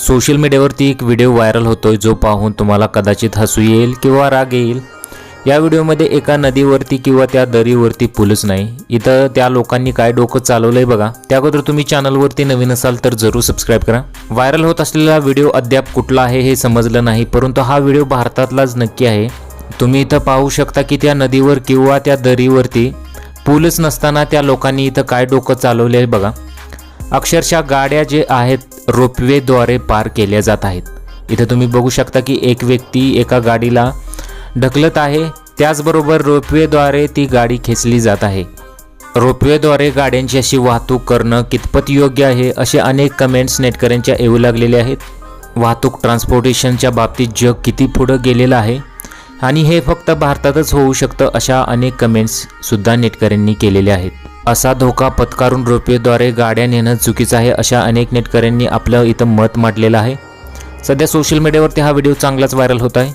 Social मीडियावरती एक video viral होतोय जो पाहून तुम्हाला कदाचित हसू येईल किंवा राग येईल. या व्हिडिओमध्ये एका नदीवरती किंवा त्या दरीवरती पुलच नाही. इथं त्या लोकांनी काय डोकं चालवलंय बघा. त्या अगोदर तुम्ही चॅनलवरती नवीन असाल तर जरूर सबस्क्राईब करा. व्हायरल होत असलेला व्हिडिओ अद्याप कुठला आहे हे समजलं नाही परंतु हा व्हिडिओ भारतातलाच नक्की आहे. तुम्ही इथं पाहू शकता की त्या नदीवर किंवा त्या दरीवरती पूलच नसताना त्या लोकांनी इथं काय डोकं चालवले आहे बघा. अक्षरशः गाड्या जे आहेत रोपवेद्वारे पार केल्या जात आहेत. इथे तुम्ही बघू शकता की एक व्यक्ती एका गाडीला ढकलत आहे. त्याचबरोबर रोपवेद्वारे ती गाडी खेचली जात आहे. रोपवेद्वारे गाड्यांची अशी वाहतूक करणं कितपत योग्य आहे असे अनेक कमेंट्स नेटकऱ्यांच्या येऊ लागलेले आहेत. वाहतूक ट्रान्सपोर्टेशनच्या बाबतीत जग किती पुढं गेलेलं आहे? आणि हे फक्त भारतातच होऊ शकतं अशा अनेक कमेंट्ससुद्धा नेटकऱ्यांनी केलेल्या आहेत. असा धोका पत्कारून रोपवेद्वारे गाड्या नेणं चुकीचं आहे अशा अनेक नेटकऱ्यांनी आपलं इथं मत मांडलेलं आहे. सध्या सोशल मीडियावरती हा व्हिडिओ चांगलाच व्हायरल होत आहे.